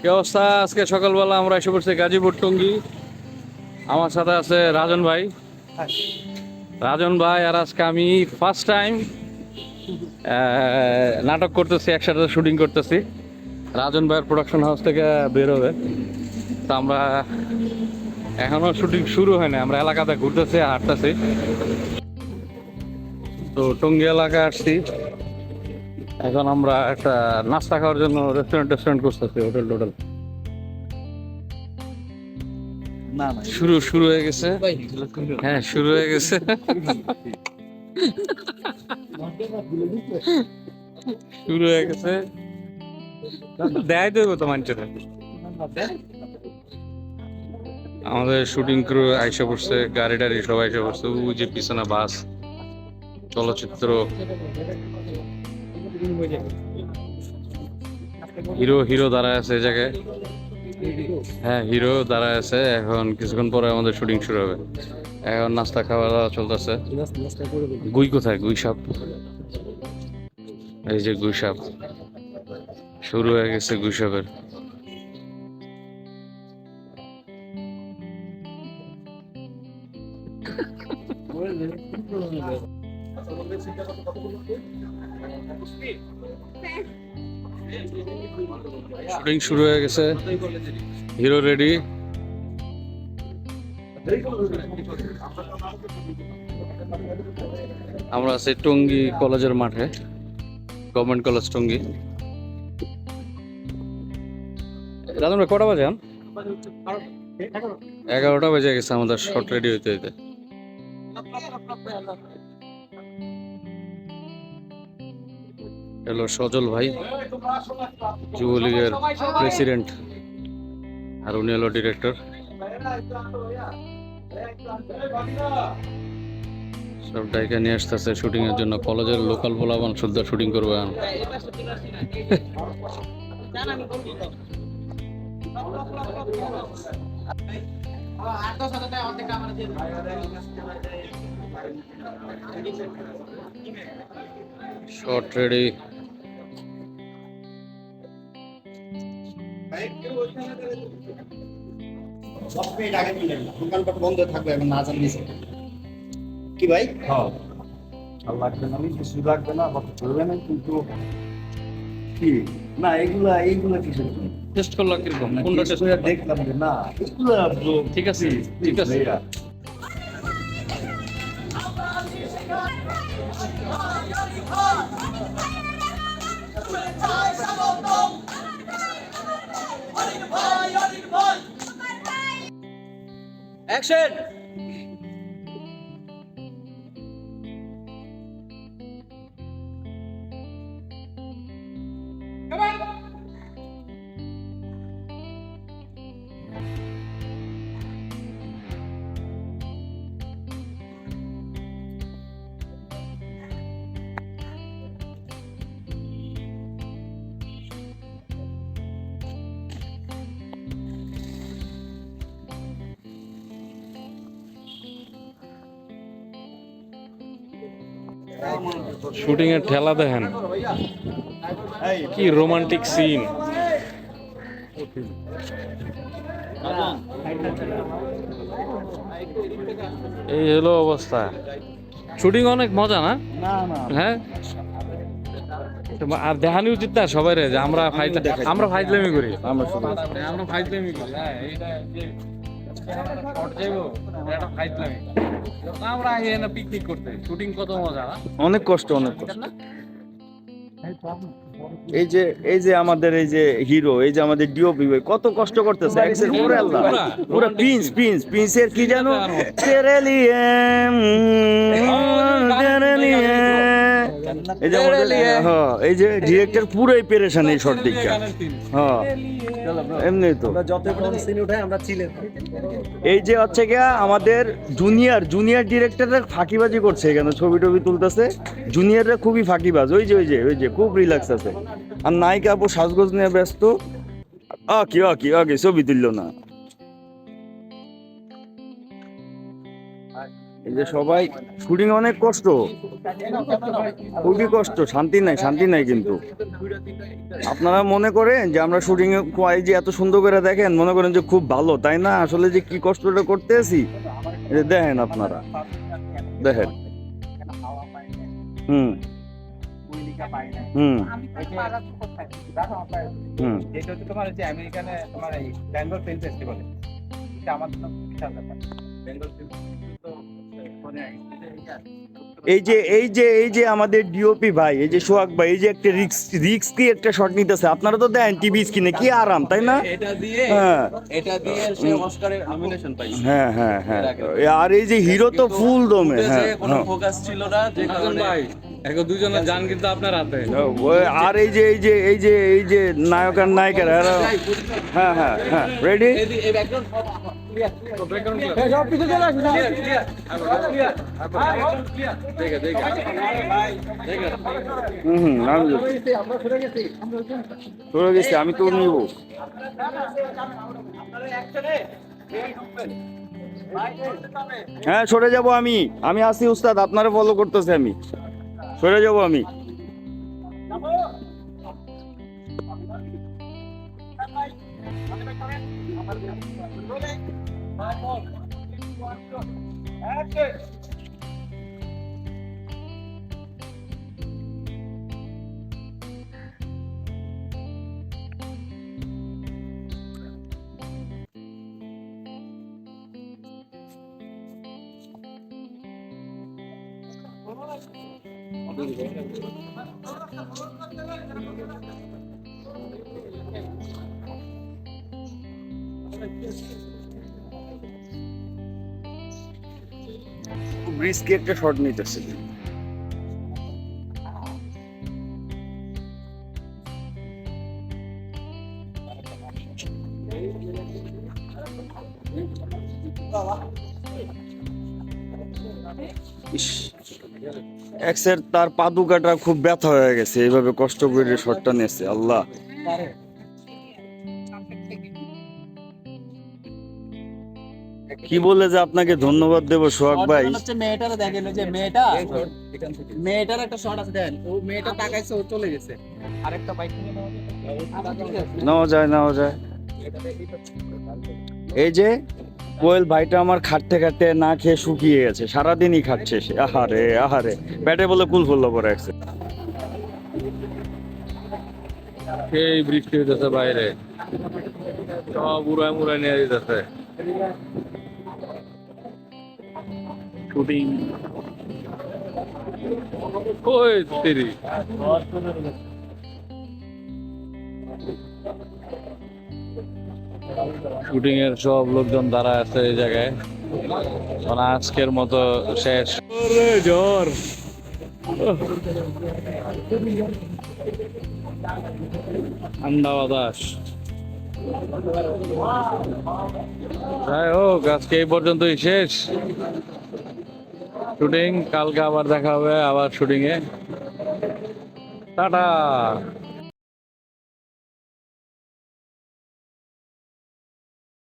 কি অবস্থা? আজকে সকালবেলা আমরা এসে পড়ছি গাজীপুর টঙ্গী। আমার সাথে আছে রাজন ভাই। রাজন ভাই আর আজকে আমি ফার্স্ট টাইম নাটক করতেছি, একসাথে শুটিং করতেছি। রাজন ভাইয়ের প্রোডাকশন হাউস থেকে বের হবে। তো আমরা এখনও শুটিং শুরু হয় না আমরা এলাকাতে ঘুরতেছি, হাঁটতেছি। তো টঙ্গি এলাকায় আসছি। এখন আমরা একটা নাস্তা খাওয়ার জন্য রেস্টুরেন্ট টেস্টুরেন্ট করতেছি হোটেল টোটেল। শুরু শুরু হয়ে গেছে। হ্যাঁ শুরু হয়ে গেছে। শুরু হয়ে গেছে। দেয় দেবো তো মানুষের আমাদের শুটিং ক্রু আইসা পড়ছে গাড়ি টাড়ি সবাই আইসা পড়ছে। ওই যে পিছনে বাস চলচ্চিত্র। হিরো হিরো দাঁড়ায় আছে এই জায়গায়। হ্যাঁ হিরো দাঁড়ায় আছে। এখন কিছুক্ষণ পরে আমাদের শুটিং শুরু হবে। এখন নাস্তা খাওয়া দাওয়া চলতেছে। গুই কোথায়? গুই সাপ। এই যে গুই সাপ। শুরু হয়ে গেছে গুই সাপের। শুটিং শুরু হয়ে গেছে। Hero ready. আমরা আছি টঙ্গী কলেজের মাঠে, গভর্নমেন্ট কলেজ টঙ্গী। রাজন ভাই কটা বাজে এগারোটা বেজে গেছে আমাদের শর্ট রেডি হইতে হইতে। হ্যালো সজল ভাই, যুবলীগের প্রেসিডেন্ট, আর উনি হলো ডিরেক্টর। সব ডাইকা নিয়ে আসতেছে শুটিং এর জন্য। কলেজের লোকাল বলাবান শুদ্ধ শুটিং করবে শর্ট রেডি দশ মিনিট আগে মিলেন না দোকানপাট বন্ধ থাকবে এখন না জানি কি ভাই? হ্যাঁ। আর লাগবে না আমি কিছু লাগবে না আবার চলবে না কিন্তু কি? না এগুলা এইগুলা কিছু টেস্ট করল কীরকম? না, কোনটা টেস্ট করে দেখলাম যে না এগুলা ঠিক আছে, ঠিক আছে। Action! শুটিং এর ঠেলা দেখেন। কি রোমান্টিক সিন এই হলো অবস্থা। শুটিং অনেক মজা না? হ্যাঁ? আর দেখানি উচিত না সবাই রে যে আমরা আমরা ফাইজলামি করি। আমরা ফাইজলামি করি। আমরা আগে পিকনিক করতে শুটিং কত মজা অনেক কষ্ট অনেক কষ্ট। এই যে এই যে আমাদের এই যে হিরো এই যে আমাদের ডিওপি ভাই কত কষ্ট করতেছে। এক্সেল পুরো আল্লাহ পুরো romantic প্রিন্স scene। প্রিন্স প্রিন্সের কি জানো। তেরে লিয়ে তেরে লিয়ে এই যে আমাদের হ্যাঁ এই যে ডিরেক্টর পুরোই পেরেশান এই শর্ট দিকটা। হ্যাঁ এমনি তো। যত সিন উঠাই আমরা চিলে এই যে হচ্ছে গিয়া আমাদের জুনিয়র জুনিয়র ডিরেক্টরের ফাঁকিবাজি করছে এখানে ছবি টবি তুলতেছে। জুনিয়ররা খুবই ফাঁকিবাজ ওই যে ওই যে ওই যে খুব রিল্যাক্স আছে। আর নায়িকা আপু সাজগোজ নিয়ে ব্যস্ত। আকি আকি আকি ছবি তুললো না। এই যে সবাই শুটিং অনেক কষ্ট। খুবই কষ্ট, শান্তি নাই শান্তি নাই কিন্তু। আপনারা মনে করেন যে আমরা শুটিং এ যে এত সুন্দর করে দেখেন, মনে করেন যে খুব ভালো, তাই না? আসলে যে কি কষ্টটা করতে আছি দেখেন আপনারা। দেখেন। হুম। হুম। হুম। তোমার আমেরিকানে তোমার বেঙ্গল ফিল্ম ফেস্টিভ্যালে এটা আমার জন্য বিশাল ব্যাপার। বেঙ্গল ফিল্ম তো মানে এই যে এই যে এই যে আমাদের ডিওপি ভাই এই যে সোহাগ ভাই এই যে একটা রিক্স রিক্স কি একটা শট নিতেছে? আপনারা তো দেন টিভি স্ক্রিনে কি আরাম তাই না? এটা দিয়ে হ্যাঁ। এটা দিয়ে সে অস্কারের নমিনেশন পাইছে। হ্যাঁ হ্যাঁ হ্যাঁ। আর এই যে হিরো তো ফুল দমে হ্যাঁ কোনো হ্যাঁ। ফোকাস ছিল না যে কারণে ভাই এখন দুজনের যান কিন্তু আপনার হাতে। ওই আর এই যে এই যে এই যে এই যে নায়ক আর নায়িকারা হ্যাঁ হ্যাঁ হ্যাঁ। রেডি এই এই ব্যাকগ্রাউন্ড হুম হুম আমি চলে গেছি আমি তো নিব। হ্যাঁ সরে যাব আমি। আমি আসি উস্তাদ আপনারা ফলো করতেছি আমি। সরে যাব আমি। ব্রিজকে একটা শট নিতেছে ইস, এক্সের তার পাদুকাটা খুব ব্যথা হয়ে গেছে এইভাবে কষ্ট করে শটটা নিয়েছে আল্লাহ। কি বলে যে আপনাকে ধন্যবাদ দেব সোহাগ ভাই? হচ্ছে মেয়েটার দেখেন যে মেয়েটা মেয়েটার একটা শট আছে দেন ও মেয়েটা তাকাইছে ও চলে গেছে। আরেকটা বাইক নিয়ে নেওয়া যায় নেওয়া যায়। এই যে কোয়েল ভাইটা আমার খাটতে খাটতে না খেয়ে শুকিয়ে গেছে। সারাদিনই খাচ্ছে সে। আহারে আহারে। পেটে বলে কুল ফুল্ল করে রাখছে এই বৃষ্টি হইতেছে বাইরে। সব উড়ায় মুড়ায় নিয়ে যেতেছে শুটিং ওই তেরি শুটিং এর সব লোকজন দাঁড়ায় আছে এই জায়গায়। মানে আজকের মতো শেষ। জ্বর। ঠান্ডা বাতাস। যাই হোক আজকে এই পর্যন্তই শেষ। শুটিং কালকে আবার দেখা হবে আবার শুটিং এ টাটা।